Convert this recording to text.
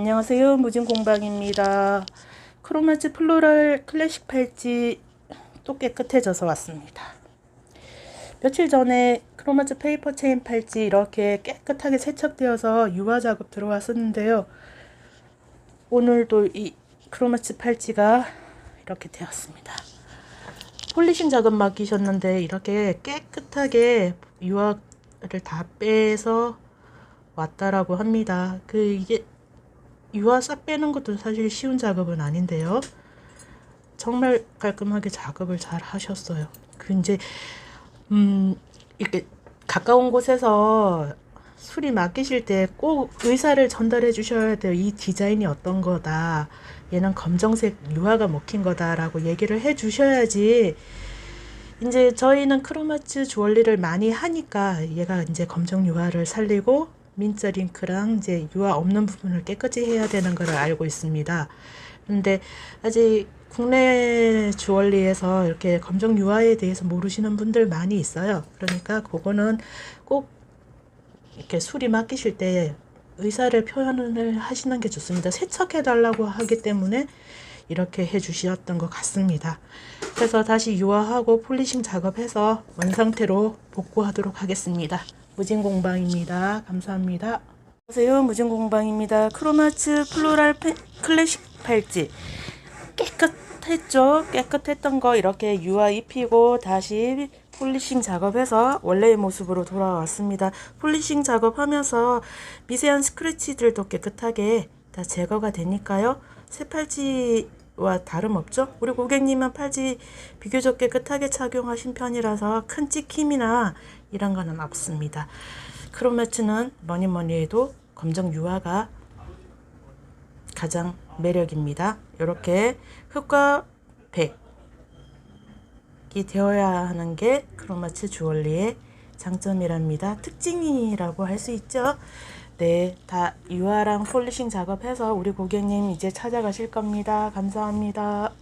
안녕하세요. 무진공방입니다. 크로마츠 플로럴 클래식 팔찌 또 깨끗해져서 왔습니다. 며칠 전에 크로마츠 페이퍼 체인 팔찌 이렇게 깨끗하게 세척되어서 유화 작업 들어왔었는데요. 오늘도 이 크로마츠 팔찌가 이렇게 되었습니다. 폴리싱 작업 맡기셨는데 이렇게 깨끗하게 유화를 다 빼서 왔다라고 합니다. 그 이게 유화 싹 빼는 것도 사실 쉬운 작업은 아닌데요. 정말 깔끔하게 작업을 잘 하셨어요. 그 이제 음 이렇게 가까운 곳에서 수리 맡기실 때 꼭 의사를 전달해 주셔야 돼요. 이 디자인이 어떤 거다. 얘는 검정색 유화가 먹힌 거다라고 얘기를 해 주셔야지 이제 저희는 크로마츠 주얼리를 많이 하니까 얘가 이제 검정 유화를 살리고 민자 링크랑 이제 유화 없는 부분을 깨끗이 해야 되는 걸 알고 있습니다. 근데 아직 국내 주얼리에서 이렇게 검정 유화에 대해서 모르시는 분들 많이 있어요. 그러니까 그거는 꼭 이렇게 수리 맡기실 때 의사를 표현을 하시는 게 좋습니다. 세척해 달라고 하기 때문에 이렇게 해 주셨던 것 같습니다. 그래서 다시 유화하고 폴리싱 작업해서 원상태로 복구하도록 하겠습니다. 무진공방입니다. 감사합니다. 안녕하세요. 무진공방입니다. 크로마츠 플로랄 페- 클래식 팔찌 깨끗했죠? 깨끗했던 거 이렇게 유화 입히고 다시 폴리싱 작업해서 원래의 모습으로 돌아왔습니다. 폴리싱 작업하면서 미세한 스크래치들도 깨끗하게 다 제거가 되니까요. 새 팔찌와 다름없죠? 우리 고객님은 팔찌 비교적 깨끗하게 착용하신 편이라서 큰 찍힘이나 이런 거는 없습니다. 크로매츠는 뭐니 뭐니 해도 검정 유화가 가장 매력입니다. 이렇게 흙과 백이 되어야 하는 게 크로마츠 주얼리의 장점이랍니다. 특징이라고 할 수 있죠. 네, 다 유화랑 폴리싱 작업해서 우리 고객님 이제 찾아가실 겁니다. 감사합니다.